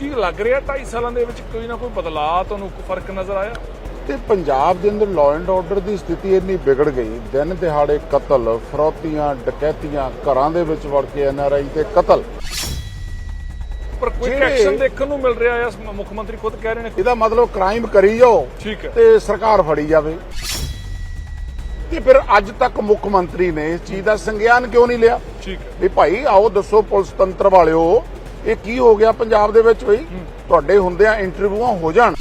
ਕੀ ਲੱਗ ਰਿਹਾ? 2.5 ਸਾਲਾਂ ਦੇ ਵਿੱਚ ਕੋਈ ਨਾ ਕੋਈ ਬਦਲਾਅ ਤੁਹਾਨੂੰ ਫ਼ਰਕ ਨਜ਼ਰ ਆਇਆ? ਤੇ ਪੰਜਾਬ ਦੇ ਅੰਦਰ ਲਾਅ ਐਂਡ ਆਰਡਰ ਦੀ ਸਥਿਤੀ ਇੰਨੀ ਵਿਗੜ ਗਈ ਦਿਨ ਦਿਹਾੜੇ ਕਤਲ ਫਰੌਤੀਆਂ ਡਕੈਤੀਆਂ ਘਰਾਂ ਦੇ ਵਿੱਚ ਵੜ ਕੇ ਐਨਆਰਆਈ ਤੇ ਕਤਲ। ਪਰ ਕੋਈ ਜਿਹੜੇ- ਐਕਸ਼ਨ ਦੇਖਣ ਨੂੰ ਮਿਲ ਰਿਹਾ ਹੈ ਮੁੱਖ ਮੰਤਰੀ ਖੁਦ ਕਹਿ ਰਹੇ ਨੇ। ਇਹਦਾ ਮਤਲਬ ਕ੍ਰਾਈਮ ਕਰੀ ਜਾਓ ਠੀਕ ਹੈ। ਤੇ ਸਰਕਾਰ ਫੜੀ ਜਾਵੇ। ਤੇ ਫਿਰ ਅੱਜ ਤੱਕ ਮੁੱਖ ਮੰਤਰੀ ਨੇ ਇਸ ਚੀਜ਼ ਦਾ ਸੰਗਿਆਨ ਕਿਉਂ ਨਹੀਂ ਲਿਆ? ਠੀਕ ਹੈ। ਵੀ ਭਾਈ ਆਓ ਦੱਸੋ ਪੁਲਿਸ ਤੰਤਰ ਵਾਲਿਓ ਇਹ ਕੀ ਹੋ ਗਿਆ ਪੰਜਾਬ ਦੇ ਵਿੱਚ ਬਈ? ਤੁਹਾਡੇ ਹੁੰਦਿਆਂ ਇੰਟਰਵਿਊਆਂ ਹੋ ਜਾਣ।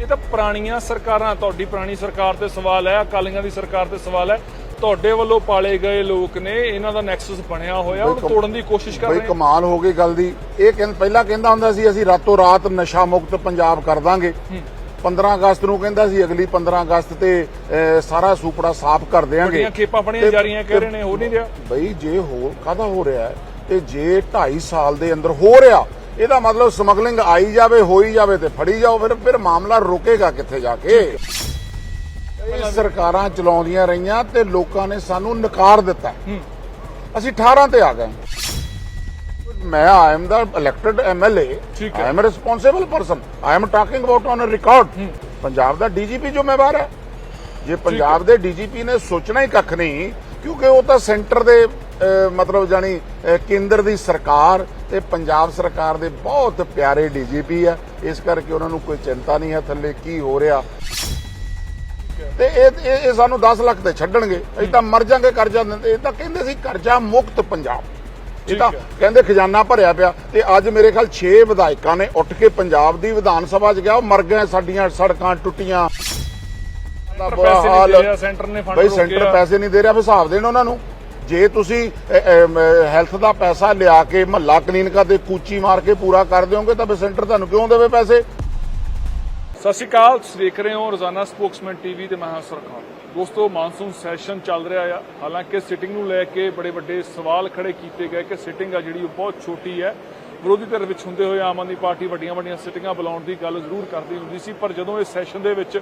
ਇਹ ਤਾਂ ਪੁਰਾਣੀਆਂ ਸਰਕਾਰਾਂ ਤੁਹਾਡੀ ਪੁਰਾਣੀ ਸਰਕਾਰ ਤੇ ਸਵਾਲ ਹੈ ਅਕਾਲੀਆਂ ਦੀ ਸਰਕਾਰ ਤੇ ਸਵਾਲ ਹੈ। ਤੁਹਾਡੇ ਵੱਲੋਂ ਪਾਲੇ ਗਏ ਲੋਕ ਨੇ ਇਹਨਾਂ ਦਾ ਨੈਕਸਸ ਬਣਿਆ ਹੋਇਆ ਉਹਨੂੰ ਕਮ- ਤੋੜਨ ਦੀ ਕੋਸ਼ਿਸ਼ ਕਰ ਬਈ ਰਹੇ। ਨੇ ਕਮਾਲ ਹੋ ਗਈ ਗੱਲ ਦੀ। ਇਹ ਕਹਿੰਦਾ ਪਹਿਲਾਂ ਕਹਿੰਦਾ ਹੁੰਦਾ ਸੀ ਅਸੀਂ ਰਾਤੋਂ ਰਾਤ ਨਸ਼ਾ ਮੁਕਤ ਪੰਜਾਬ ਕਰ ਦਾਂਗੇ। 15 ਅਗਸਤ ਨੂੰ ਕਹਿੰਦਾ ਸੀ ਅਗਲੀ 15 ਅਗਸਤ ਤੇ ਸਾਰਾ ਸੂਪੜਾ ਸਾਫ਼ ਕਰ ਦੇਾਂਗੇ ਵੱਡੀਆਂ ਖੇਪਾਂ ਪਣੀਆਂ ਜਾ ਰਹੀਆਂ ਕਹਿ ਰਹੇ ਨੇ ਹੋ ਨਹੀਂ ਰਿਹਾ। ਬਈ ਜੇ ਹੋ ਕਾਹਦਾ ਹੋ ਰਿਹਾ ਹੈ? ਤੇ ਜੇ 2.5 ਸਾਲ ਦੇ ਅੰਦਰ ਹੋ ਰਿਹਾ ਇਹਦਾ ਮਤਲਬ ਸਮਗਲਿੰਗ ਆਈ ਜਾਵੇ ਹੋਈ ਜਾਵੇ ਤੇ ਫੜੀ ਜਾਓ ਫਿਰ ਫਿਰ ਮਾਮਲਾ ਰੁਕੇਗਾ ਕਿੱਥੇ ਜਾ ਕੇ? ਇਹ ਸਰਕਾਰਾਂ ਚਲਾਉਂਦੀਆਂ ਰਹੀਆਂ ਤੇ ਲੋਕਾਂ ਨੇ ਸਾਨੂੰ ਨਕਾਰ ਦਿੱਤਾ। ਅਸੀਂ 18 ਤੇ ਆ ਗਏ। ਮੈਂ I am the elected MLA. I am responsible person I am talking about on record Punjab the DGP ਜ਼ਿੰਮੇਵਾਰ ਹੈ। ਜੇ ਪੰਜਾਬ ਦੇ ਡੀਜੀਪੀ ਨੇ ਸੋਚਣਾ ਹੀ ਕੱਖ ਨਹੀਂ ਕਿਉਂਕਿ ਉਹ ਤਾਂ ਸੈਂਟਰ ਦੇ ਮਤਲਬ ਜਾਨੀ ਕੇਂਦਰ ਦੀ ਸਰਕਾਰ ਤੇ ਪੰਜਾਬ ਸਰਕਾਰ ਦੇ ਬਹੁਤ ਪਿਆਰੇ ਡੀਜੀਪੀ ਆ। ਇਸ ਕਰਕੇ ਉਹਨਾਂ ਨੂੰ ਕੋਈ ਚਿੰਤਾ ਨਹੀਂ ਹੈ ਥੱਲੇ ਕੀ ਹੋ ਰਿਹਾ। ਤੇ ਇਹ ਇਹ ਸਾਨੂੰ 10 ਲੱਖ ਤੇ ਛੱਡਣਗੇ। ਅਸੀਂ ਤਾਂ ਮਰ ਜਾਾਂਗੇ ਕਰਜ਼ਾ ਦਿੰਦੇ ਇਹ ਤਾਂ ਕਹਿੰਦੇ ਸੀ ਕਰਜ਼ਾ ਮੁਕਤ ਪੰਜਾਬ। ਇਹ ਤਾਂ। ਕਹਿੰਦੇ ਖਜ਼ਾਨਾ ਭਰਿਆ ਪਿਆ। ਤੇ ਅੱਜ ਮੇਰੇ ਖਿਆਲ 6 ਵਿਧਾਇਕਾਂ ਨੇ ਉੱਠ ਕੇ ਪੰਜਾਬ ਦੀ ਵਿਧਾਨ ਸਭਾ 'ਚ ਗਿਆ ਉਹ ਮਰ ਗਏ ਸਾਡੀਆਂ ਸੜਕਾਂ ਟੁੱਟੀਆਂ। ਦਾ ਬੁਰਾ ਹਾਲ ਸੈਂਟਰ ਨੇ ਫੰਡ ਬਈ ਸੈਂਟਰ। ਪੈਸੇ ਨਹੀਂ ਦੇ ਰਿਹਾ ਫਿਰ ਹਿਸਾਬ ਦੇਣ ਉਹਨਾਂ ਨੂੰ। ਜੇ ਤੁਸੀਂ ਹੈਲਥ ਦਾ ਪੈਸਾ ਲਿਆ ਕੇ ਮਹੱਲਾ ਕਲੀਨਿਕਾਂ ਤੇ ਕੂਚੀ ਮਾਰ ਕੇ ਪੂਰਾ ਕਰ ਦਿਓਗੇ, ਤਾਂ ਫਿਰ ਸੈਂਟਰ ਤੁਹਾਨੂੰ ਕਿਉਂ ਦੇਵੇ ਪੈਸੇ? ਸਤਿ ਸ਼੍ਰੀ ਅਕਾਲ, ਤੁਸੀਂ ਦੇਖ ਰਹੇ ਹੋ ਰੋਜ਼ਾਨਾ ਸਪੋਕਸਮੈਨ ਟੀਵੀ ਤੇ ਮੈਂ ਹਾਂ ਸਰਕਾਰ ਦੋਸਤੋ ਮਾਨਸੂਨ ਸੈਸ਼ਨ ਚੱਲ ਰਿਹਾ ਆ। ਹਾਲਾਂਕਿ ਸਿਟਿੰਗ ਨੂੰ ਲੈ ਕੇ ਬੜੇ ਵੱਡੇ ਸਵਾਲ ਖੜੇ ਕੀਤੇ ਗਏ ਕਿ ਸਿਟਿੰਗ ਆ ਜਿਹੜੀ ਉਹ ਬਹੁਤ ਛੋਟੀ ਹੈ। ਵਿਰੋਧੀ ਧਿਰ ਵਿੱਚ ਹੁੰਦੇ ਹੋਏ ਆਮ ਆਦਮੀ ਪਾਰਟੀ ਵੱਡੀਆਂ ਵੱਡੀਆਂ ਸਿਟਿੰਗਾਂ ਬੁਲਾਉਣ ਦੀ ਗੱਲ ਜ਼ਰੂਰ ਕਰਦੀ ਹੁੰਦੀ ਸੀ, ਪਰ ਜਦੋਂ ਇਸ ਸੈਸ਼ਨ ਦੇ ਵਿੱਚ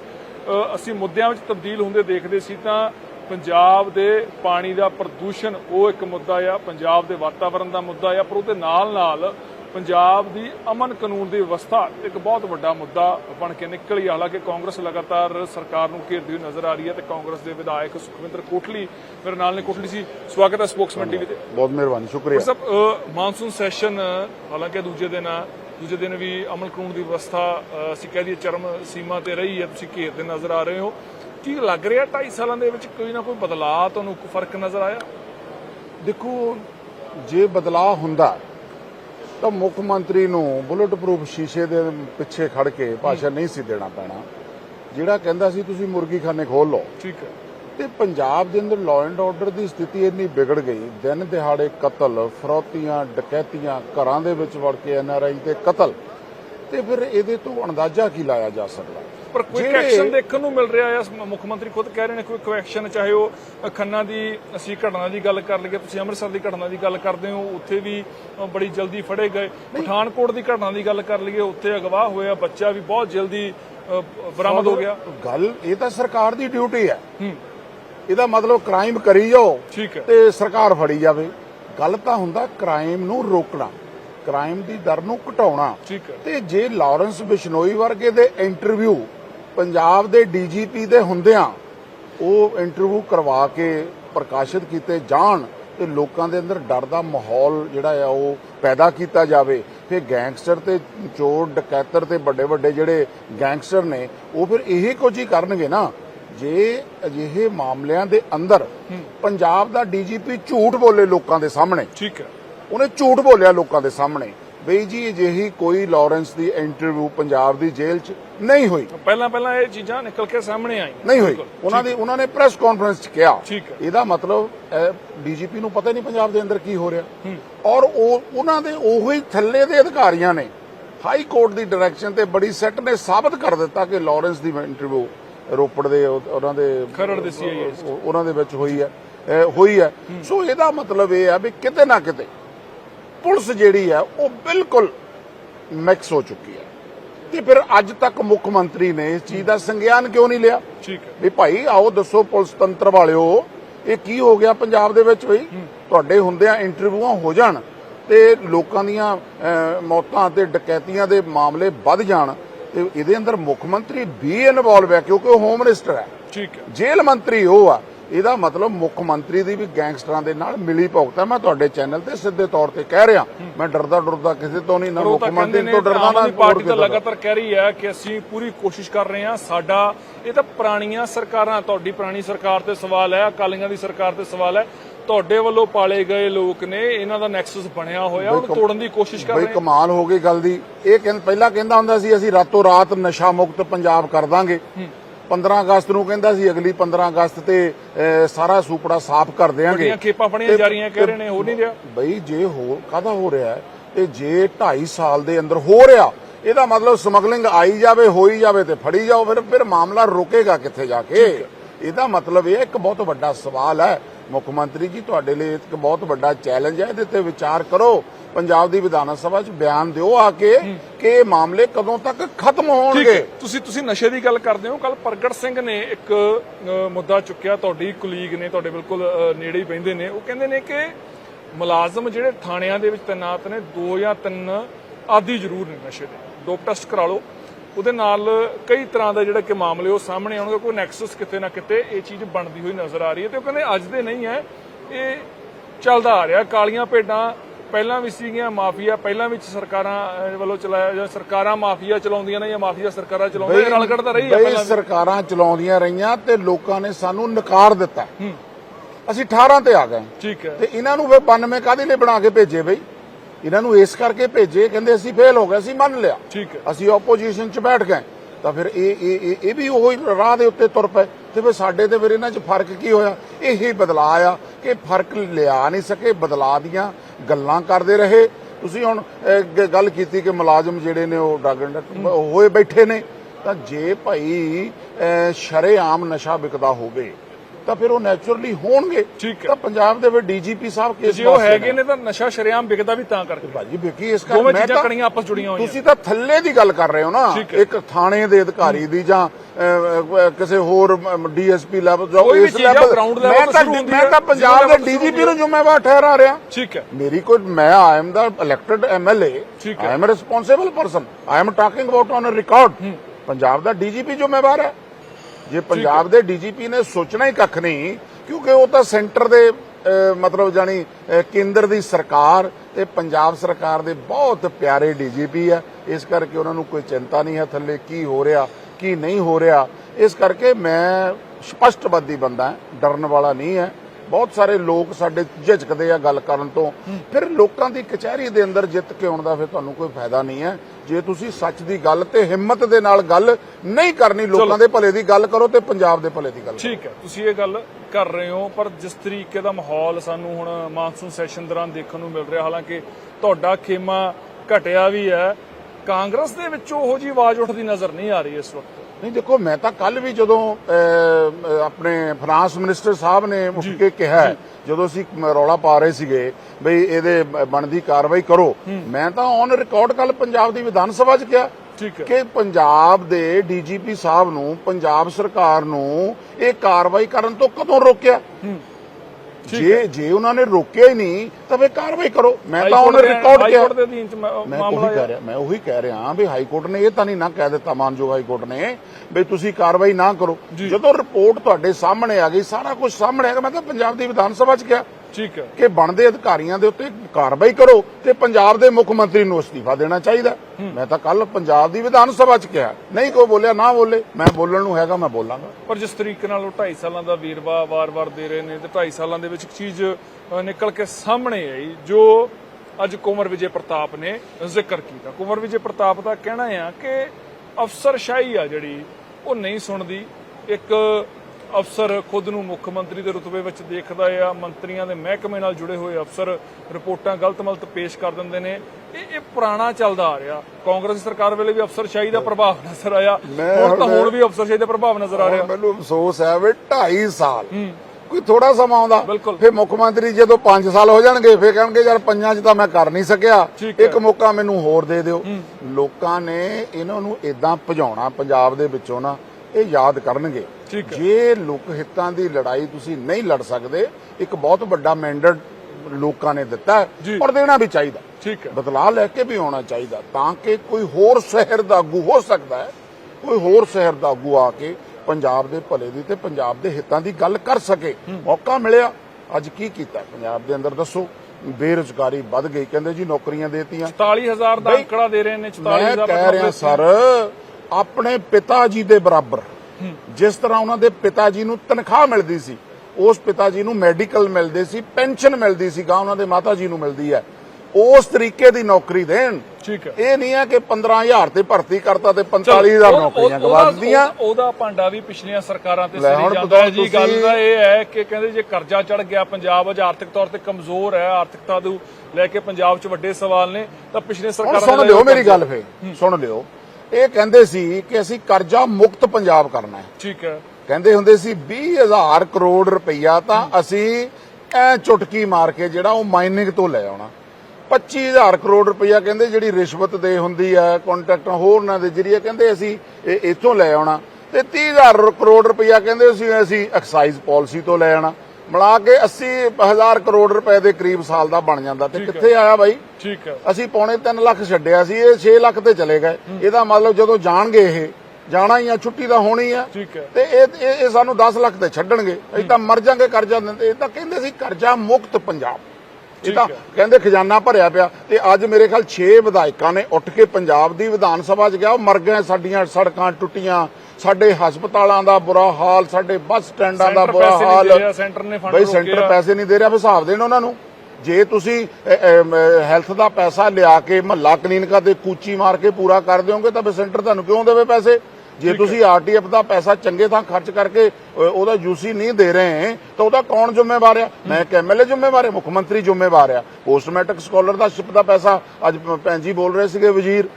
ਅਸੀਂ ਮੁੱਦਿਆਂ ਵਿੱਚ ਤਬਦੀਲ ਹੁੰਦੇ ਦੇਖਦੇ ਸੀ ਤਾਂ ਪੰਜਾਬ ਦੇ ਪਾਣੀ ਦਾ ਪ੍ਰਦੂਸ਼ਣ ਉਹ ਇੱਕ ਮੁੱਦਾ ਆ ਪੰਜਾਬ ਦੇ ਵਾਤਾਵਰਣ ਦਾ ਮੁੱਦਾ ਆ ਪਰ ਉਹਦੇ ਨਾਲ ਨਾਲ ਪੰਜਾਬ ਦੀ ਅਮਨ ਕਾਨੂੰਨ ਦੀ ਵਿਵਸਥਾ ਇੱਕ ਬਹੁਤ ਵੱਡਾ ਮੁੱਦਾ ਬਣ ਕੇ ਨਿਕਲੀ ਹਾਲਾਂਕਿ ਕਾਂਗਰਸ ਲਗਾਤਾਰ ਸਰਕਾਰ ਨੂੰ ਘੇਰਦੀ ਹੋਈ ਨਜ਼ਰ ਆ ਰਹੀ ਹੈ ਤੇ ਕਾਂਗਰਸ ਦੇ ਵਿਧਾਇਕ ਸੁਖਵਿੰਦਰ ਕੋਟਲੀ ਮੇਰੇ ਨਾਲ ਨੇ। ਕੋਟਲੀ ਸੀ ਸਵਾਗਤ ਹੈ ਸਪੋਕਸਮੈਨ ਟੀਵੀ ਤੇ। ਬਹੁਤ ਮਿਹਰਬਾਨੀ ਸ਼ੁਕਰੀਆ। ਸਭ ਮਾਨਸੂਨ ਸੈਸ਼ਨ ਹਾਲਾਂਕਿ ਦੂਜੇ ਦਿਨ ਆ ਦੂਜੇ ਦਿਨ ਵੀ ਅਮਨ ਕਾਨੂੰਨ ਦੀ ਵਿਵਸਥਾ ਅਸੀਂ ਕਹਿ ਦਈਏ ਚਰਮ ਸੀਮਾ ਤੇ ਰਹੀ ਹੈ ਤੁਸੀਂ ਘੇਰਦੇ ਨਜ਼ਰ ਆ ਰਹੇ ਹੋ। ਕੀ ਲੱਗ ਰਿਹਾ? 2.5 ਸਾਲਾਂ ਦੇ ਵਿੱਚ ਕੋਈ ਨਾ ਕੋਈ ਬਦਲਾਅ ਤੁਹਾਨੂੰ ਕੋਈ ਫ਼ਰਕ ਨਜ਼ਰ ਆਇਆ? ਦੇਖੋ ਜੇ ਬਦਲਾਅ ਹੁੰਦਾ ਤਾਂ ਮੁੱਖ ਮੰਤਰੀ ਨੂੰ ਬੁਲਟ ਪ੍ਰੂਫ ਸ਼ੀਸ਼ੇ ਦੇ ਪਿੱਛੇ ਖੜ ਕੇ ਭਾਸ਼ਣ ਨਹੀਂ ਸੀ ਦੇਣਾ ਪੈਣਾ। ਜਿਹੜਾ ਕਹਿੰਦਾ ਸੀ ਤੁਸੀਂ ਮੁਰਗੀਖਾਨੇ ਖੋਲ ਲਓ। ਠੀਕ ਹੈ। ਤੇ ਪੰਜਾਬ ਦੇ ਅੰਦਰ ਲਾਅ ਐਂਡ ਆਰਡਰ ਦੀ ਸਥਿਤੀ ਇੰਨੀ ਵਿਗੜ ਗਈ ਦਿਨ ਦਿਹਾੜੇ ਕਤਲ ਫਰੌਤੀਆਂ ਡਕੈਤੀਆਂ ਘਰਾਂ ਦੇ ਵਿੱਚ ਵੜ ਕੇ ਐਨਆਰਆਈ ਤੇ ਕਤਲ। ਤੇ ਫਿਰ ਇਹਦੇ ਤੋਂ ਅੰਦਾਜ਼ਾ ਕੀ ਲਾਇਆ ਜਾ ਸਕਦਾ? ਪਰ ਕੋਈ ਜਿਹੜੇ- ਐਕਸ਼ਨ ਦੇਖਣ ਨੂੰ ਮਿਲ ਰਿਹਾ ਹੈ ਮੁੱਖ ਮੰਤਰੀ ਖੁਦ ਕਹਿ ਰਹੇ ਨੇ ਕੋਈ ਐਕਸ਼ਨ ਚਾਹੇ ਉਹ ਖੰਨਾ ਦੀ ਅਸੀਂ ਘਟਨਾ ਦੀ ਗੱਲ ਕਰ ਲਈਏ ਤੁਸੀਂ ਅੰਮ੍ਰਿਤਸਰ ਦੀ ਘਟਨਾ ਦੀ ਗੱਲ ਕਰਦੇ ਹੋ ਉੱਥੇ ਵੀ ਬੜੀ ਜਲਦੀ ਫੜੇ ਗਏ। ਪਠਾਨਕੋਟ ਦੀ ਘਟਨਾ ਦੀ ਗੱਲ ਕਰ ਲਈਏ ਉੱਥੇ ਅਗਵਾ ਹੋਇਆ ਬੱਚਾ ਵੀ ਬਹੁਤ ਜਲਦੀ ਬਰਾਮਦ ਹੋ ਗਿਆ। ਗੱਲ ਇਹ ਤਾਂ ਸਰਕਾਰ ਦੀ ਡਿਊਟੀ ਹੈ। ਇਹਦਾ ਮਤਲਬ ਕ੍ਰਾਈਮ ਕਰੀ ਜਾਓ ਤੇ ਸਰਕਾਰ ਫੜੀ ਜਾਵੇ। ਗੱਲ ਤਾਂ ਹੁੰਦਾ ਕ੍ਰਾਈਮ ਨੂੰ ਰੋਕਣਾ ਕ੍ਰਾਈਮ ਦੀ ਦਰ ਨੂੰ ਘਟਾਉਣਾ। ਤੇ ਜੇ ਲਾਰੈਂਸ ਬਿਸ਼ਨੋਈ ਵਰਗੇ ਦੇ ਇੰਟਰਵਿਊ ਪੰਜਾਬ ਦੇ ਡੀਜੀਪੀ ਦੇ ਹੁੰਦਿਆਂ ਉਹ ਇੰਟਰਵਿਊ ਕਰਵਾ ਕੇ ਪ੍ਰਕਾਸ਼ਿਤ ਕੀਤੇ ਜਾਣ ਤੇ ਲੋਕਾਂ ਦੇ ਅੰਦਰ ਡਰ ਦਾ ਮਾਹੌਲ ਜਿਹੜਾ ਆ ਉਹ ਪੈਦਾ ਕੀਤਾ ਜਾਵੇ। ਫਿਰ ਗੈਂਗਸਟਰ ਤੇ ਚੋਰ ਡਕੈਤਰ ਤੇ ਵੱਡੇ ਵੱਡੇ ਜਿਹੜੇ ਗੈਂਗਸਟਰ ਨੇ ਉਹ ਫਿਰ ਇਹੀ ਕੁਝ ਹੀ ਕਰਨਗੇ ਨਾ। ਜੇ ਅਜਿਹੇ ਮਾਮਲਿਆਂ ਦੇ ਅੰਦਰ ਪੰਜਾਬ ਦਾ ਡੀਜੀਪੀ ਝੂਠ ਬੋਲੇ ਲੋਕਾਂ ਦੇ ਸਾਹਮਣੇ। ਠੀਕ ਹੈ। ਉਹਨੇ ਝੂਠ ਬੋਲਿਆ ਲੋਕਾਂ ਦੇ ਸਾਹਮਣੇ। ਬਈ ਜੀ ਅਜਿਹੀ ਕੋਈ ਲਾਰੈਂਸ ਦੀ ਇੰਟਰਵਿਊ ਪੰਜਾਬ ਦੀ ਜੇਲ੍ਹ 'ਚ ਨਹੀਂ ਹੋਈ। ਪਹਿਲਾਂ ਪਹਿਲਾਂ ਇਹ ਚੀਜ਼ਾਂ ਨਿਕਲ ਕੇ ਸਾਹਮਣੇ ਆਈਆਂ। ਨਹੀਂ ਹੋਈ। ਉਹਨਾਂ ਦੀ ਉਹਨਾਂ ਨੇ ਪ੍ਰੈਸ ਕਾਨਫਰੰਸ 'ਚ ਕਿਹਾ। ਇਹਦਾ ਮਤਲਬ ਡੀਜੀਪੀ ਨੂੰ ਪਤਾ ਨਹੀਂ ਪੰਜਾਬ ਦੇ ਅੰਦਰ ਕੀ ਹੋ ਰਿਹਾ। ਔਰ ਉਹ ਉਹਨਾਂ ਦੇ ਉਹੀ ਥੱਲੇ ਦੇ ਅਧਿਕਾਰੀਆਂ ਨੇ ਹਾਈ ਕੋਰਟ ਦੀ ਡਾਇਰੈਕਸ਼ਨ ਤੇ ਬੜੀ ਸੈੱਟ ਨੇ ਸਾਬਤ ਕਰ ਦਿੱਤਾ ਕਿ ਲਾਰੈਂਸ ਦੀ ਇੰਟਰਵਿਊ ਰੋਪੜ ਦੇ ਉਹ- ਉਹਨਾਂ ਦੇ ਖਰੜ ਦੇ ਉਹ- ਉਹਨਾਂ ਦੇ ਵਿੱਚ ਹੋਈ ਹੈ ਹੋਈ ਹੈ। ਸੋ ਇਹਦਾ ਮਤਲਬ ਇਹ ਹੈ ਵੀ ਕਿਤੇ ਨਾ ਕਿਤੇ ਪੁਲਿਸ ਜਿਹੜੀ ਹੈ ਉਹ ਬਿਲਕੁਲ ਮਿਕਸ ਹੋ ਚੁੱਕੀ ਹੈ। ਤੇ ਫਿਰ ਅੱਜ ਤੱਕ ਮੁੱਖ ਮੰਤਰੀ ਨੇ ਇਸ ਚੀਜ਼ ਦਾ ਸੰਗਿਆਨ ਕਿਉਂ ਨਹੀਂ ਲਿਆ? ਠੀਕ ਹੈ। ਵੀ ਭਾਈ ਆਓ ਦੱਸੋ ਪੁਲਿਸ ਤੰਤਰ ਵਾਲਿਓ ਇਹ ਕੀ ਹੋ ਗਿਆ ਪੰਜਾਬ ਦੇ ਵਿੱਚ ਬਈ? ਤੁਹਾਡੇ ਹੁੰਦਿਆਂ ਇੰਟਰਵਿਊਆਂ ਹੋ ਜਾਣ ਤੇ ਲੋਕਾਂ ਦੀਆਂ ਮੌਤਾਂ ਤੇ ਡਕੈਤੀਆਂ ਦੇ ਮਾਮਲੇ ਵੱਧ ਜਾਣ ਤੇ ਇਹਦੇ ਅੰਦਰ ਮੁੱਖ ਮੰਤਰੀ ਵੀ ਇਨਵੋਲਵ ਹੈ ਕਿਉਂਕਿ ਉਹ ਹੋਮ ਮਿਨਿਸਟਰ ਹੈ। ਠੀਕ ਹੈ। ਜੇਲ੍ਹ ਮੰਤਰੀ ਉਹ ਆ। ਇਹਦਾ ਮਤਲਬ ਮੁੱਖ ਮੰਤਰੀ ਦੀ ਵੀ ਗੈਂਗਸਟਰਾਂ ਦੇ ਨਾਲ ਮਿਲੀ ਭੁਗਤ ਹੈ। ਮੈਂ ਤੁਹਾਡੇ ਚੈਨਲ ਤੇ ਸਿੱਧੇ ਤੌਰ ਤੇ ਕਹਿ ਰਿਹਾ ਮੈਂ ਡਰਦਾ ਡਰਦਾ ਕਿਸੇ ਤੋਂ ਨਹੀਂ ਨਾ ਮੁੱਖ ਮੰਤਰੀ ਤੋਂ ਡਰਦਾ ਨਾ ਪਾਰਟੀ ਤਾਂ ਲਗਾਤਾਰ ਕਹਿ ਰਹੀ ਹੈ ਕਿ ਅਸੀਂ ਪੂਰੀ ਕੋਸ਼ਿਸ਼ ਕਰ ਰਹੇ ਹਾਂ ਸਾਡਾ ਇਹ ਤਾਂ ਪੁਰਾਣੀਆਂ ਸਰਕਾਰਾਂ ਤੁਹਾਡੀ ਪੁਰਾਣੀ ਸਰਕਾਰ ਤੇ ਸਵਾਲ ਹੈ ਅਕਾਲੀਆਂ ਦੀ ਸਰਕਾਰ ਤੇ ਸਵਾਲ ਹੈ। ਤੁਹਾਡੇ ਵੱਲੋਂ ਪਾਲੇ ਗਏ ਲੋਕ ਨੇ ਇਹਨਾਂ ਦਾ ਨੈਕਸਸ ਬਣਿਆ ਹੋਇਆ ਉਹਨੂੰ ਤੋੜਨ ਦੀ ਕੋਸ਼ਿਸ਼ ਕਰ ਬਈ ਰਹੇ ਹਾਂ। ਕਮਾਲ ਹੋ ਗਈ ਗੱਲ ਦੀ। ਇਹ ਕਹਿੰਦਾ ਪਹਿਲਾਂ ਕਹਿੰਦਾ ਹੁੰਦਾ ਸੀ ਅਸੀਂ ਰਾਤੋਂ ਰਾਤ ਨਸ਼ਾ ਮੁਕਤ ਪੰਜਾਬ ਕਰ ਦਾਂਗੇ। 15 ਅਗਸਤ ਨੂੰ ਕਹਿੰਦਾ ਸੀ ਅਗਲੀ 15 ਅਗਸਤ ਤੇ ਸਾਰਾ ਸੂਪੜਾ ਸਾਫ਼ ਕਰ ਦੇਾਂਗੇ ਬੜੀਆਂ ਖੇਪਾਂ ਫੜੀਆਂ ਜਾ ਰਹੀਆਂ ਕਹਿ ਰਹੇ ਨੇ ਹੋ ਨਹੀਂ ਰਿਹਾ। ਬਈ ਜੇ ਹੋ ਕਾਹਦਾ ਹੋ ਰਿਹਾ ਤੇ ਜੇ 2.5 ਸਾਲ ਦੇ ਅੰਦਰ ਹੋ ਰਿਹਾ ਇਹਦਾ ਮਤਲਬ ਸਮਗਲਿੰਗ ਆਈ ਜਾਵੇ ਹੋਈ ਜਾਵੇ ਤੇ ਫੜੀ ਜਾਓ ਫਿਰ ਫਿਰ ਮਾਮਲਾ ਰੁਕੇਗਾ ਕਿੱਥੇ ਜਾ ਕੇ? ਇਹਦਾ ਮਤਲਬ ਇਹ ਇੱਕ ਬਹੁਤ ਵੱਡਾ ਸਵਾਲ ਹੈ। ਮੁੱਖ ਮੰਤਰੀ ਜੀ, ਤੁਹਾਡੇ ਲਈ ਇੱਕ ਬਹੁਤ ਵੱਡਾ ਚੈਲੰਜ ਹੈ। ਇਹਦੇ ਤੇ ਵਿਚਾਰ ਕਰੋ। ਪੰਜਾਬ ਦੀ ਵਿਧਾਨ ਸਭਾ 'ਚ ਬਿਆਨ ਦਿਓ ਆ ਕੇ ਕਿ ਇਹ ਮਾਮਲੇ ਕਦੋਂ ਤੱਕ ਖਤਮ ਹੋਣਗੇ। ਤੁਸੀਂ ਤੁਸੀਂ ਨਸ਼ੇ ਦੀ ਗੱਲ ਕਰਦੇ ਹੋ। ਕੱਲ ਪ੍ਰਗਟ ਸਿੰਘ ਨੇ ਇੱਕ ਮੁੱਦਾ ਚੁੱਕਿਆ। ਤੁਹਾਡੀ ਕੁਲੀਗ ਨੇ, ਤੁਹਾਡੇ ਬਿਲਕੁਲ ਨੇੜੇ ਹੀ ਬੈੰਦੇ ਨੇ। ਉਹ ਕਹਿੰਦੇ ਨੇ ਕਿ ਮੁਲਾਜ਼ਮ ਜਿਹੜੇ ਥਾਣਿਆਂ ਦੇ ਵਿੱਚ ਤੈਨਾਤ ਨੇ, ਦੋ ਜਾਂ ਤਿੰਨ ਆਦੀ ਜ਼ਰੂਰ ਨੇ ਨਸ਼ੇ ਦੇ। ਡੋਪ ਟੈਸਟ ਕਰਾ ਲਓ। ਉਹਦੇ ਨਾਲ ਕਈ ਤਰ੍ਹਾਂ ਦਾ ਜਿਹੜਾ ਕਿ ਮਾਮਲੇ ਉਹ ਸਾਹਮਣੇ ਆਉਣਗੇ ਕੋਈ ਨੈਕਸਸ ਕਿਤੇ ਨਾ ਕਿਤੇ ਇਹ ਚੀਜ਼ ਬਣਦੀ ਹੋਈ ਨਜ਼ਰ ਆ ਰਹੀ ਹੈ ਤੇ ਉਹ ਕਹਿੰਦੇ ਅੱਜ ਦੇ ਨਹੀਂ ਹੈ। ਇਹ ਚੱਲਦਾ ਆ ਰਿਹਾ ਕਾਲੀਆਂ ਭੇਡਾਂ ਪਹਿਲਾਂ ਵੀ ਸੀਗੀਆਂ ਮਾਫੀਆ ਪਹਿਲਾਂ ਵਿੱਚ ਸਰਕਾਰਾਂ ਵੱਲੋਂ ਚਲਾਇਆ ਜਾਂ ਸਰਕਾਰਾਂ ਮਾਫੀਆ ਚਲਾਉਂਦੀਆਂ ਨੇ ਜਾਂ ਮਾਫੀਆ ਸਰਕਾਰਾਂ ਚਲਾਉਂਦੀਆਂ ਰਲ ਤਾਂ ਰਹੀ ਹੈ ਪਹਿਲਾਂ ਵੀ। ਸਰਕਾਰਾਂ ਚਲਾਉਂਦੀਆਂ ਰਹੀਆਂ ਤੇ ਲੋਕਾਂ ਨੇ ਸਾਨੂੰ ਨਕਾਰ ਦਿੱਤਾ। ਅਸੀਂ 18 ਤੇ ਆ ਗਏ। ਠੀਕ ਹੈ। ਤੇ ਇਹਨਾਂ ਨੂੰ ਫਿਰ 92 ਕਾਹਦੇ ਲਈ ਬਣਾ ਕੇ ਭੇਜੇ ਬਈ? ਇਹਨਾਂ ਨੂੰ ਇਸ ਕਰਕੇ ਭੇਜੇ ਕਹਿੰਦੇ ਅਸੀਂ ਫੇਲ ਹੋ ਗਏ ਅਸੀਂ ਮੰਨ ਲਿਆ। ਠੀਕ ਹੈ। ਅਸੀਂ ਆਪੋਜੀਸ਼ਨ 'ਚ ਬੈਠ ਗਏ। ਤਾਂ ਫਿਰ ਇਹ ਇਹ ਇਹ- ਵੀ ਉਹੀ ਰਾਹ ਦੇ ਉੱਤੇ ਤੁਰ ਪਏ। ਤੇ ਫਿਰ ਸਾਡੇ ਤੇ ਫਿਰ ਇਹਨਾਂ 'ਚ ਫ਼ਰਕ ਕੀ ਹੋਇਆ? ਇਹੀ ਬਦਲਾਅ ਆ ਕਿ ਫ਼ਰਕ ਲਿਆ ਨਹੀਂ ਸਕੇ ਬਦਲਾਅ ਦੀਆਂ ਗੱਲਾਂ ਕਰਦੇ ਰਹੇ। ਤੁਸੀਂ ਹੁਣ ਗੱਲ ਕੀਤੀ ਕਿ ਮੁਲਾਜ਼ਮ ਜਿਹੜੇ ਨੇ ਉਹ ਡਰਗ ਹੋਏ ਬੈਠੇ ਨੇ। ਤਾਂ ਜੇ ਭਾਈ ਸ਼ਰੇਆਮ ਨਸ਼ਾ ਵਿਕਦਾ ਹੋਵੇ ਤਾਂ ਫਿਰ ਉਹ ਨੈਚੁਰਲੀ ਹੋਣਗੇ। ਤਾਂ ਪੰਜਾਬ ਦੇ ਫਿਰ ਡੀਜੀਪੀ ਸਾਹਿਬ ਕਿਸ ਜੇ ਉਹ ਹੈਗੇ ਨੇ? ਤਾਂ ਨਸ਼ਾ ਸ਼ਰੇਆਮ ਵਿਕਦਾ ਵੀ ਤਾਂ ਕਰਕੇ। ਭਾਜੀ ਵੇਖੀ ਇਸ ਕਰ ਦੋਵੇਂ ਮੈਂ ਚੀਜ਼ਾਂ ਤਾਂ- ਕੜੀਆਂ ਆਪਸ ਜੁੜੀਆਂ ਹੋਈਆਂ। ਤੁਸੀਂ ਤਾਂ ਥੱਲੇ ਦੀ ਗੱਲ ਕਰ ਰਹੇ ਹੋ ਨਾ। ਇੱਕ ਥਾਣੇ ਦੇ ਅਧਿਕਾਰੀ ਦੀ ਜਾਂ ਕਿਸੇ ਹੋਰ ਡੀਐਸਪੀ ਲੈਵਲ ਜਾਂ ਇਸ level ਮੈਂ ਤੋਂ ਮੈਂ ਤਾਂ ਪੰਜਾਬ ਦੇ ਡੀਜੀਪੀ ਨੂੰ ਜ਼ਿੰਮੇਵਾਰ ਠਹਿਰਾ ਰਿਹਾ। ਠੀਕ ਹੈ। ਮੇਰੀ ਕੋਈ ਮੈਂ I am the elected MLA. I am responsible person I am talking about on record Punjab the DGP ਜ਼ਿੰਮੇਵਾਰ ਹੈ। ਜੇ ਪੰਜਾਬ ਦੇ ਡੀਜੀਪੀ ਨੇ ਸੋਚਣਾ ਹੀ ਕੱਖ ਨਹੀਂ, ਕਿਉਂਕਿ ਉਹ ਤਾਂ ਸੈਂਟਰ ਦੇ ਮਤਲਬ ਜਾਨੀ ਕੇਂਦਰ ਦੀ ਸਰਕਾਰ ਤੇ ਪੰਜਾਬ ਸਰਕਾਰ ਦੇ ਬਹੁਤ ਪਿਆਰੇ ਡੀਜੀਪੀ ਆ। ਇਸ ਕਰਕੇ ਉਹਨਾਂ ਨੂੰ ਕੋਈ ਚਿੰਤਾ ਨਹੀਂ ਹੈ ਥੱਲੇ ਕੀ ਹੋ ਰਿਹਾ, ਕੀ ਨਹੀਂ ਹੋ ਰਿਹਾ। ਇਸ ਕਰਕੇ ਮੈਂ ਸਪਸ਼ਟਵਾਦੀ ਬੰਦਾ ਡਰਨ ਵਾਲਾ ਨਹੀਂ ਹੈ। ਬਹੁਤ ਸਾਰੇ ਲੋਕ ਸਾਡੇ ਝਿਜਕਦੇ ਆ ਗੱਲ ਕਰਨ ਤੋਂ। ਫਿਰ ਲੋਕਾਂ ਦੀ ਕਚਹਿਰੀ ਦੇ ਅੰਦਰ ਜਿੱਤ ਕੇ ਆਉਣ ਦਾ ਫਿਰ ਤੁਹਾਨੂੰ ਕੋਈ ਫਾਇਦਾ ਨਹੀਂ ਹੈ। ਜੇ ਤੁਸੀਂ ਸੱਚ ਦੀ ਗੱਲ ਤੇ ਹਿੰਮਤ ਦੇ ਨਾਲ ਗੱਲ ਨਹੀਂ ਕਰਨੀ ਲੋਕਾਂ ਦੇ ਭਲੇ ਦੀ ਗੱਲ ਕਰੋ ਤੇ ਪੰਜਾਬ ਦੇ ਭਲੇ ਦੀ ਗੱਲ ਠੀਕ ਹੈ ਤੁਸੀਂ ਇਹ ਗੱਲ ਕਰ ਰਹੇ ਹੋ ਪਰ ਜਿਸ ਤਰੀਕੇ ਦਾ ਮਾਹੌਲ ਸਾਨੂੰ ਹੁਣ ਮਾਨਸੂਨ ਸੈਸ਼ਨ ਦੌਰਾਨ ਦੇਖਣ ਨੂੰ ਮਿਲ ਰਿਹਾ ਹਾਲਾਂਕਿ ਤੁਹਾਡਾ ਖੇਮਾ ਘਟਿਆ ਵੀ ਹੈ ਕਾਂਗਰਸ ਦੇ ਵਿੱਚੋਂ ਉਹੋ ਜੀ ਆਵਾਜ਼ ਉੱਠਦੀ ਨਜ਼ਰ ਨਹੀਂ ਆ ਰਹੀ ਇਸ ਵਕਤ। ਨਹੀਂ ਦੇਖੋ ਮੈਂ ਤਾਂ ਕੱਲ ਵੀ ਜਦੋਂ ਆਪਣੇ ਫਾਈਨਾਂਸ ਮਿਨਿਸਟਰ ਸਾਹਿਬ ਨੇ ਉੱਠ ਕੇ ਕਿਹਾ ਜਦੋਂ ਅਸੀਂ ਰੌਲਾ ਪਾ ਰਹੇ ਸੀਗੇ ਬਈ ਇਹਦੇ ਬਣਦੀ ਕਾਰਵਾਈ ਕਰੋ ਮੈਂ ਤਾਂ ਔਨ ਰਿਕਾਰਡ ਕੱਲ ਪੰਜਾਬ ਦੀ ਵਿਧਾਨ ਸਭਾ 'ਚ ਕਿਹਾ ਕਿ ਪੰਜਾਬ ਦੇ ਡੀਜੀਪੀ ਸਾਹਿਬ ਨੂੰ ਪੰਜਾਬ ਸਰਕਾਰ ਨੂੰ ਇਹ ਕਾਰਵਾਈ ਕਰਨ ਤੋਂ ਕਦੋਂ ਰੋਕਿਆ? ਜੇ ਜੇ ਉਹਨਾਂ ਨੇ ਰੋਕਿਆ ਹੀ ਨਹੀਂ ਤਾਂ ਫੇ ਕਾਰਵਾਈ ਕਰੋ। ਮੈਂ ਤਾਂ ਔਨ ਰਿਕਾਰਡ ਕਿਹਾ। ਕੋਰਟ ਦੇ ਅਧੀਨ ਚ ਮਾਮਲਾ ਕਹਿ ਰਿਹਾ ਮੈਂ ਉਹੀ ਕਹਿ ਰਿਹਾ ਵੀ ਹਾਈ ਕੋਰਟ ਨੇ ਇਹ ਤਾਂ ਨਹੀਂ ਨਾ ਕਹਿ ਦਿੱਤਾ ਮਾਨਯੋਗ ਹਾਈ ਕੋਰਟ ਨੇ ਵੀ ਤੁਸੀਂ ਕਾਰਵਾਈ ਨਾ ਕਰੋ। ਜਦੋਂ ਰਿਪੋਰਟ ਤੁਹਾਡੇ ਸਾਹਮਣੇ ਆ ਗਈ ਸਾਰਾ ਕੁਝ ਸਾਹਮਣੇ ਆ ਗਿਆ। ਮੈਂ ਤਾਂ ਪੰਜਾਬ ਦੀ ਵਿਧਾਨ ਸਭਾ 'ਚ ਕਿਹਾ ਠੀਕ ਹੈ। ਕਿ ਬਣਦੇ ਅਧਿਕਾਰੀਆਂ ਦੇ ਉੱਤੇ ਕਾਰਵਾਈ ਕਰੋ ਤੇ ਪੰਜਾਬ ਦੇ ਮੁੱਖ ਮੰਤਰੀ ਨੂੰ ਅਸਤੀਫਾ ਦੇਣਾ ਚਾਹੀਦਾ ਮੈਂ ਤਾਂ ਕੱਲ ਪੰਜਾਬ ਦੀ ਵਿਧਾਨ ਸਭਾ 'ਚ ਕਿਹਾ ਨਹੀਂ ਕੋਈ ਬੋਲਿਆ ਨਾ ਬੋਲੇ ਮੈਂ ਬੋਲਣ ਨੂੰ ਹੈਗਾ ਮੈਂ ਬੋਲਾਂਗਾ। ਪਰ ਜਿਸ ਤਰੀਕੇ ਨਾਲ ਉਹ 2.5 ਸਾਲਾਂ ਦਾ ਵੀਰਵਾ ਵਾਰ-ਵਾਰ ਦੇ ਰਹੇ ਨੇ ਤੇ 2.5 ਸਾਲਾਂ ਦੇ ਵਿੱਚ ਇੱਕ ਚੀਜ਼ ਨਿਕਲ ਕੇ ਸਾਹਮਣੇ ਆਈ ਜੋ ਅੱਜ ਕੁਮਰ ਵਿਜੇ ਪ੍ਰਤਾਪ ਨੇ ਜ਼ਿਕਰ ਕੀਤਾ। ਕੁਮਰ ਵਿਜੇ ਪ੍ਰਤਾਪ ਦਾ ਕਹਿਣਾ ਆ ਕਿ ਅਫਸਰਸ਼ਾਹੀ ਆ ਜਿਹੜੀ ਉਹ ਨਹੀਂ ਸੁਣਦੀ। ਇੱਕ ਅਫਸਰ ਖੁਦ ਨੂੰ ਮੁੱਖ ਮੰਤਰੀ ਦੇ ਰੁਤਬੇ ਵਿੱਚ ਦੇਖਦਾ ਆ ਮੰਤਰੀਆਂ ਦੇ ਮਹਿਕਮੇ ਨਾਲ ਜੁੜੇ ਹੋਏ ਅਫਸਰ ਰਿਪੋਰਟਾਂ ਗਲਤ-ਮਲਤ ਪੇਸ਼ ਕਰ ਦਿੰਦੇ ਨੇ। ਇਹ ਇਹ ਪੁਰਾਣਾ ਚੱਲਦਾ ਆ ਰਿਹਾ। ਕਾਂਗਰਸ ਸਰਕਾਰ ਵੇਲੇ ਵੀ ਅਫਸਰਸ਼ਾਹੀ ਦਾ ਪ੍ਰਭਾਵ ਨਜ਼ਰ ਆਇਆ। ਹੁਣ ਤਾਂ ਹੁਣ- ਵੀ ਅਫਸਰਸ਼ਾਹੀ ਦਾ ਪ੍ਰਭਾਵ ਨਜ਼ਰ ਆ ਰਿਹਾ। ਮੈਨੂੰ ਅਫਸੋਸ ਹੈ ਵੀ 2.5 ਸਾਲ। ਕੋਈ ਥੋੜਾ ਸਮਾਂ ਆਉਂਦਾ। ਫਿਰ ਮੁੱਖ ਮੰਤਰੀ ਜਦੋਂ 5 ਸਾਲ ਹੋ ਜਾਣਗੇ ਫਿਰ ਕਹਿਣਗੇ ਯਾਰ ਪੰਜਾਂ 'ਚ ਤਾਂ ਮੈਂ ਕਰ ਨਹੀਂ ਸਕਿਆ। ਇੱਕ ਮੌਕਾ ਮੈਨੂੰ ਹੋਰ ਦੇ ਦਿਓ। ਲੋਕਾਂ ਨੇ ਇਹਨਾਂ ਨੂੰ ਇਦਾਂ ਭਜਾਉਣਾ ਪੰਜਾਬ ਦੇ ਵਿੱਚੋਂ ਨਾ। ਇਹ ਯਾਦ ਕਰਨਗੇ। ਜੇ ਲੋਕ ਹਿੱਤਾਂ ਦੀ ਲੜਾਈ ਤੁਸੀਂ ਨਹੀਂ ਲੜ ਸਕਦੇ ਇੱਕ ਬਹੁਤ ਵੱਡਾ ਮੈਂਡੇਟ ਲੋਕਾਂ ਨੇ ਦਿੱਤਾ ਔਰ ਦੇਣਾ ਵੀ ਚਾਹੀਦਾ। ਠੀਕ ਹੈ। ਬਦਲਾਅ ਲੈ ਕੇ ਵੀ ਆਉਣਾ ਚਾਹੀਦਾ ਤਾਂ ਕਿ ਕੋਈ ਹੋਰ ਸ਼ਹਿਰ ਦਾ ਆਗੂ ਹੋ ਸਕਦਾ ਹੈ। ਕੋਈ ਹੋਰ ਸ਼ਹਿਰ ਦਾ ਆਗੂ ਆ ਕੇ ਪੰਜਾਬ ਦੇ ਭਲੇ ਦੀ ਤੇ ਪੰਜਾਬ ਦੇ ਹਿੱਤਾਂ ਦੀ ਗੱਲ ਕਰ ਸਕੇ। ਮੌਕਾ ਮਿਲਿਆ। ਅੱਜ ਕੀ ਕੀਤਾ? ਪੰਜਾਬ ਦੇ ਅੰਦਰ ਦੱਸੋ। ਬੇਰੁਜ਼ਗਾਰੀ ਵੱਧ ਗਈ। ਕਹਿੰਦੇ ਜੀ ਨੌਕਰੀਆਂ ਦੇਤੀਆਂ। 44000 ਦਾ ਅੰਕੜਾ ਦੇ ਰਹੇ ਨੇ 44000 ਮੈਂ ਦਾ ਕਹਿ ਰਿਹਾ ਸਰ ਆਪਣੇ ਪਿਤਾ ਜੀ ਦੇ ਬਰਾਬਰ। ਜਿਸ ਤਰ੍ਹਾਂ ਉਹਨਾਂ ਦੇ ਪਿਤਾ ਜੀ ਨੂੰ ਤਨਖਾਹ ਮਿਲਦੀ ਸੀ ਉਸ ਪਿਤਾ ਜੀ ਨੂੰ ਮੈਡੀਕਲ ਮਿਲਦੇ ਸੀ ਪੈਨਸ਼ਨ ਮਿਲਦੀ ਸੀ ਗਾ ਉਹਨਾਂ ਦੇ ਮਾਤਾ ਜੀ ਨੂੰ ਮਿਲਦੀ ਹੈ। ਉਸ ਤਰੀਕੇ ਦੀ ਨੌਕਰੀ ਦੇਣ। ਠੀਕ ਹੈ। ਇਹ ਨਹੀਂ ਹੈ ਕਿ 15000 ਤੇ ਭਰਤੀ ਕਰਤਾ ਤੇ 45000 ਉਹ- ਨੌਕਰੀਆਂ ਉਹ- ਗਵਾ ਉਹਦਾ- ਦਿੱਤੀਆਂ। ਉਹਦਾ- ਉਹਦਾ ਭਾਂਡਾ ਵੀ ਪਿਛਲੀਆਂ ਸਰਕਾਰਾਂ ਤੇ ਸਰੀ ਜਾਂਦਾ ਹੈ ਜੀ। ਗੱਲ ਦਾ ਇਹ ਹੈ ਕਿ ਕਹਿੰਦੇ ਜੇ ਕਰਜ਼ਾ ਚੜ ਗਿਆ ਪੰਜਾਬ ਅੱਜ ਆਰਥਿਕ ਤੌਰ ਤੇ ਕਮਜ਼ੋਰ ਹੈ ਆਰਥਿਕਤਾ ਨੂੰ ਲੈ ਕੇ ਪੰਜਾਬ 'ਚ ਵੱਡੇ ਸਵਾਲ ਨੇ ਤਾਂ ਪਿਛਲੇ ਸਰਕਾਰਾਂ ਸੁਣ ਲਿਓ ਮੇਰੀ ਗੱਲ ਫੇ ਸੁਣ ਲਿਓ। ਇਹ ਕਹਿੰਦੇ ਸੀ ਕਿ ਅਸੀਂ ਕਰਜ਼ਾ ਮੁਕਤ ਪੰਜਾਬ ਕਰਨਾ ਹੈ। ਠੀਕ ਹੈ। ਕਹਿੰਦੇ ਹੁੰਦੇ ਸੀ 20000 ਕਰੋੜ ਰੁਪਈਆ ਤਾਂ ਅਸੀਂ ਐ ਚੁਟਕੀ ਮਾਰ ਕੇ ਜਿਹੜਾ ਉਹ ਮਾਈਨਿੰਗ ਤੋਂ ਲੈ ਆਉਣਾ। 25000 ਕਰੋੜ ਰੁਪਈਆ ਕਹਿੰਦੇ ਜਿਹੜੀ ਰਿਸ਼ਵਤ ਦੇ ਹੁੰਦੀ ਹੈ ਕੰਟਰੈਕਟ ਹੋਰਨਾਂ ਦੇ ਜਰੀਏ ਕਹਿੰਦੇ ਅਸੀਂ ਇਹ ਇੱਥੋਂ ਲੈ ਆਉਣਾ। ਤੇ 30000 ਕਰੋੜ ਰੁਪਈਆ ਕਹਿੰਦੇ ਅਸੀਂ ਅਸੀਂ ਐਕਸਾਈਜ਼ ਪਾਲਿਸੀ ਤੋਂ ਲੈ ਆਉਣਾ। ਮਿਲਾ ਕੇ 80000 ਕਰੋੜ ਰੁਪਏ ਦੇ ਕਰੀਬ ਸਾਲ ਦਾ ਬਣ ਜਾਂਦਾ ਤੇ। ਕਿੱਥੇ ਆਇਆ ਬਾਈ? ਠੀਕ ਹੈ ਅਸੀਂ ਪੌਣੇ 3 ਲੱਖ ਛੱਡਿਆ ਸੀ ਇਹ 6 ਲੱਖ ਤੇ ਚਲੇ ਗਏ। ਇਹਦਾ ਮਤਲਬ ਜਦੋਂ ਜਾਣਗੇ ਇਹ ਜਾਣਾ ਹੀ ਆ ਛੁੱਟੀ ਤਾਂ ਹੋਣੀ ਆ। ਤੇ ਇਹ ਇਹ ਇਹ ਸਾਨੂੰ 10 ਲੱਖ ਤੇ ਛੱਡਣਗੇ। ਅਸੀਂ ਤਾਂ ਮਰ ਜਾਾਂਗੇ ਕਰਜ਼ਾ ਦਿੰਦੇ ਇਹ ਤਾਂ ਕਹਿੰਦੇ ਸੀ ਕਰਜ਼ਾ ਮੁਕਤ ਪੰਜਾਬ। ਇਹ ਠੀਕ ਤਾਂ। ਕਹਿੰਦੇ ਖਜ਼ਾਨਾ ਭਰਿਆ ਪਿਆ। ਤੇ ਅੱਜ ਮੇਰੇ ਖਿਆਲ 6 ਵਿਧਾਇਕਾਂ ਨੇ ਉੱਠ ਕੇ ਪੰਜਾਬ ਦੀ ਵਿਧਾਨ ਸਭਾ 'ਚ ਗਿਆ ਉਹ ਮਰ ਗਏ ਸਾਡੀਆਂ ਸੜਕਾਂ ਟੁੱਟੀਆਂ ਸਾਡੇ ਹਸਪਤਾਲਾਂ ਦਾ ਬੁਰਾ ਹਾਲ ਸਾਡੇ ਬੱਸ ਸਟੈਂਡਾਂ ਦਾ ਬੁਰਾ ਹਾਲ ਦੇ ਰਿਹਾ ਸੈਂਟਰ ਨੇ ਫੰਡ ਬਈ ਸੈਂਟਰ ਪੈਸੇ ਨਹੀਂ ਦੇ ਰਿਹਾ ਫਿਰ ਹਿਸਾਬ ਦੇਣ ਉਹਨਾਂ ਨੂੰ। ਜੇ ਤੁਸੀਂ ਹੈਲਥ ਦਾ ਪੈਸਾ ਲਿਆ ਕੇ ਮਹੱਲਾ ਕਲੀਨਿਕਾਂ ਤੇ ਕੂਚੀ ਮਾਰ ਕੇ ਪੂਰਾ ਕਰ ਦਿਓਗੇ ਤਾਂ ਫਿਰ ਸੈਂਟਰ ਤੁਹਾਨੂੰ ਕਿਉਂ ਦੇਵੇ ਪੈਸੇ? ਜੇ ਤੁਸੀਂ ਆਰਟੀਐਫ ਦਾ ਪੈਸਾ ਚੰਗੇ ਥਾਂ ਖਰਚ ਕਰਕੇ ਉਹਦਾ ਯੂਸੀ ਨਹੀਂ ਦੇ ਰਹੇ ਤਾਂ ਉਹਦਾ ਕੌਣ ਜ਼ਿੰਮੇਵਾਰ ਆ? ਮੈਂ ਇੱਕ ਐਮਐਲਏ ਜ਼ਿੰਮੇਵਾਰ ਹੈ ਮੁੱਖ ਮੰਤਰੀ ਜ਼ਿੰਮੇਵਾਰ ਆ। ਪੋਸਟ ਮੈਟ੍ਰਿਕ ਸਕਾਲਰਸ਼ਿਪ ਦਾ ਪੈਸਾ ਅੱਜ ਭੈਣ ਜੀ ਬੋਲ ਰਹੇ ਸੀਗੇ ਵਜ਼ੀਰ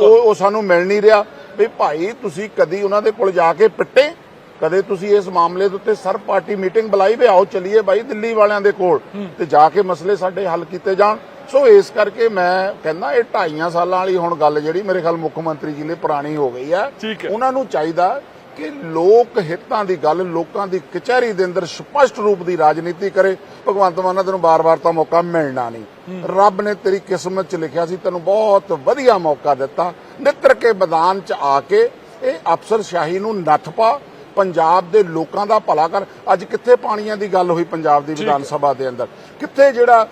ਉਹ ਸਾਨੂੰ ਮਿਲ ਨਹੀਂ ਰਿਹਾ। ਵੀ ਭਾਈ ਤੁਸੀਂ ਕਦੀ ਉਹਨਾਂ ਦੇ ਕੋਲ ਜਾ ਕੇ ਪਿੱਟੇ? ਕਦੇ ਤੁਸੀਂ ਇਸ ਮਾਮਲੇ ਦੇ ਉੱਤੇ ਸਰ ਪਾਰਟੀ ਮੀਟਿੰਗ ਬੁਲਾਈ ਵੀ ਆਓ ਚੱਲੀਏ ਬਾਈ ਦਿੱਲੀ ਵਾਲਿਆਂ ਦੇ ਕੋਲ ਤੇ ਜਾ ਕੇ ਮਸਲੇ ਸਾਡੇ ਹੱਲ ਕੀਤੇ ਜਾਣ। ਸੋ ਇਸ ਕਰਕੇ ਮੈਂ ਕਹਿੰਦਾ ਇਹ ਢਾਈਆਂ ਸਾਲਾਂ ਵਾਲੀ ਹੁਣ ਗੱਲ ਜਿਹੜੀ ਮੇਰੇ ਖਿਆਲ ਮੁੱਖ ਮੰਤਰੀ ਜੀ ਲਈ ਪੁਰਾਣੀ ਹੋ ਗਈ ਹੈ। ਉਹਨਾਂ ਨੂੰ ਚਾਹੀਦਾ ਕਿ ਲੋਕ ਹਿੱਤਾਂ ਦੀ ਗੱਲ ਲੋਕਾਂ ਦੀ ਕਚਹਿਰੀ ਦੇ ਅੰਦਰ ਸਪਸ਼ਟ ਰੂਪ ਦੀ ਰਾਜਨੀਤੀ ਕਰੇ। ਭਗਵੰਤ ਮਾਨ ਤੈਨੂੰ ਬਾਰ-ਬਾਰ ਤਾਂ ਮੌਕਾ ਮਿਲਣਾ ਨਹੀਂ। ਰੱਬ ਨੇ ਤੇਰੀ ਕਿਸਮਤ 'ਚ ਲਿਖਿਆ ਸੀ ਤੈਨੂੰ ਬਹੁਤ ਵਧੀਆ ਮੌਕਾ ਦਿੱਤਾ। ਨਿੱਤਰ ਕੇ ਮੈਦਾਨ 'ਚ ਆ ਕੇ ਇਹ ਅਫਸਰ ਸ਼ਾਹੀ ਨੂੰ ਨੱਥ ਪਾ। ਪੰਜਾਬ ਦੇ ਲੋਕਾਂ ਦਾ ਭਲਾ ਕਰ। ਅੱਜ ਕਿੱਥੇ ਪਾਣੀਆਂ ਦੀ ਗੱਲ ਹੋਈ ਪੰਜਾਬ ਦੀ ਵਿਧਾਨ ਸਭਾ ਦੇ ਅੰਦਰ? ਕਿੱਥੇ ਜਿਹੜਾ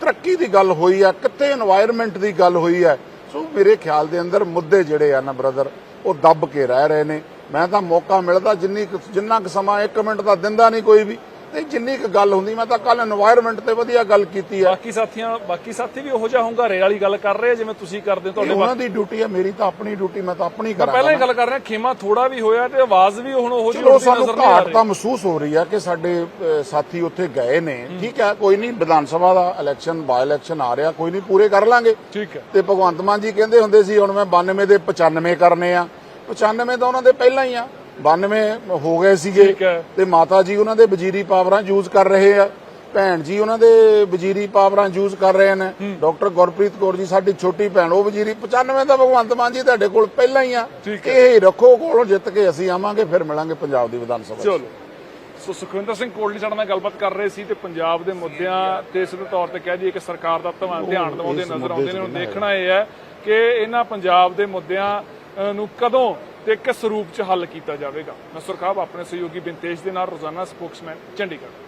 ਤਰੱਕੀ ਦੀ ਗੱਲ ਹੋਈ ਆ? ਕਿੱਥੇ এনवायरमेंट ਦੀ ਗੱਲ ਹੋਈ ਆ? ਸੋ ਮੇਰੇ ਖਿਆਲ ਦੇ ਅੰਦਰ ਮੁੱਦੇ ਜਿਹੜੇ ਆ ਨਾ ਬ੍ਰਦਰ ਉਹ ਦੱਬ ਕੇ ਰਹਿ ਰਹੇ ਨੇ। ਮੈਂ ਤਾਂ ਮੌਕਾ ਮਿਲਦਾ ਜਿੰਨੀ ਜਿੰਨਾ ਕੁ ਸਮਾਂ 1 ਮਿੰਟ ਦਾ ਦਿੰਦਾ ਨਹੀਂ ਕੋਈ ਵੀ। ਤੇ ਜਿੰਨੀ ਕੁ ਗੱਲ ਹੁੰਦੀ ਮੈਂ ਤਾਂ ਕੱਲ এনवायरमेंट ਤੇ ਵਧੀਆ ਗੱਲ ਕੀਤੀ ਆ ਬਾਕੀ ਸਾਥੀਆਂ ਬਾਕੀ ਸਾਥੀ ਵੀ ਉਹੋ ਜਿਹਾ ਹੁੰਗਾਰੇ ਵਾਲੀ ਗੱਲ ਕਰ ਰਹੇ ਜਿਵੇਂ ਤੁਸੀਂ ਕਰਦੇ ਤੁਹਾਡੇ ਉਹਨਾਂ ਦੀ ਡਿਊਟੀ ਆ ਮੇਰੀ ਤਾਂ ਆਪਣੀ ਡਿਊਟੀ ਮੈਂ ਤਾਂ ਆਪਣੀ ਕਰਾਂ ਪਹਿਲਾਂ ਹੀ ਗੱਲ ਕਰ ਰਿਹਾ ਖੇਮਾ ਥੋੜਾ ਵੀ ਹੋਇਆ ਤੇ ਆਵਾਜ਼ ਵੀ ਹੁਣ ਉਹੋ ਜਿਹੀ ਨਜ਼ਰ ਨਹੀਂ ਆ ਰਹੀ। ਤਾਂ ਮਹਿਸੂਸ ਹੋ ਰਹੀ ਆ ਕਿ ਸਾਡੇ ਸਾਥੀ ਉੱਥੇ ਗਏ ਨੇ। ਠੀਕ ਹੈ ਕੋਈ ਨਹੀਂ ਵਿਧਾਨ ਸਭਾ ਦਾ ਇਲੈਕਸ਼ਨ ਬਾਈ ਇਲੈਕਸ਼ਨ ਆ ਰਿਹਾ ਕੋਈ ਨਹੀਂ ਪੂਰੇ ਕਰ ਲਾਂਗੇ। ਠੀਕ ਹੈ। ਤੇ ਭਗਵੰਤ ਮਾਨ ਜੀ ਕਹਿੰਦੇ ਹੁੰਦੇ ਸੀ ਹੁਣ ਮੈਂ 92 ਦੇ 95 ਕਰਨੇ ਆ। 95 ਤਾਂ ਉਹਨਾਂ ਦੇ ਪਹਿਲਾਂ ਹੀ ਆ 92 ਹੋ ਗਏ ਸੀਗੇ। ਤੇ ਮਾਤਾ ਜੀ ਉਹਨਾਂ ਦੇ ਵਜ਼ੀਰੀ ਪਾਵਰਾਂ ਯੂਜ਼ ਕਰ ਰਹੇ ਆ ਭੈਣ ਜੀ ਉਹਨਾਂ ਦੇ ਵਜ਼ੀਰੀ ਪਾਵਰਾਂ ਯੂਜ਼ ਕਰ ਰਹੇ ਨੇ ਡਾਕਟਰ ਗੁਰਪ੍ਰੀਤ ਕੌਰ ਜੀ ਸਾਡੀ ਛੋਟੀ ਭੈਣ ਉਹ ਵਜ਼ੀਰੀ 95 ਦਾ ਭਗਵੰਤ ਮਾਨ ਜੀ ਤੁਹਾਡੇ ਕੋਲ ਪਹਿਲਾਂ ਹੀ ਆ। ਇਹ ਰੱਖੋ ਕੋਲੋਂ ਜਿੱਤ ਕੇ ਅਸੀਂ ਆਵਾਂਗੇ ਫਿਰ ਮਿਲਾਂਗੇ ਪੰਜਾਬ ਦੀ ਵਿਧਾਨ ਸਭਾ। ਚਲੋ ਸੋ ਸੁਖਵਿੰਦਰ ਸਿੰਘ ਕੋਟਲੀ ਸਾਡੇ ਨਾਲ ਗੱਲਬਾਤ ਕਰ ਰਹੇ ਸੀ ਤੇ ਪੰਜਾਬ ਦੇ ਮੁੱਦਿਆਂ ਤੇ ਸਿੱਧੇ ਤੌਰ ਤੇ ਕਹਿ ਦਈਏ ਕਿ ਸਰਕਾਰ ਦਾ ਧਿਆਨ ਦਿਵਾਉਂਦੇ ਨਜ਼ਰ ਆਉਂਦੇ ਨੇ ਹੁਣ। ਦੇਖਣਾ ਇਹ ਹੈ ਕਿ ਇਹਨਾਂ ਪੰਜਾਬ ਦੇ ਮੁੱਦਿਆਂ ਨੂੰ ਕਦੋਂ ਤੇ ਕਿਸ ਰੂਪ ਚ ਹੱਲ ਕੀਤਾ ਜਾਵੇਗਾ? ਨਸਰ ਖਾਬ ਆਪਣੇ ਸਹਿਯੋਗੀ ਬਿੰਤੇਸ਼ ਦੇ ਨਾਲ ਰੋਜ਼ਾਨਾ ਸਪੋਕਸਮੈਨ ਚੰਡੀਗੜ੍ਹ।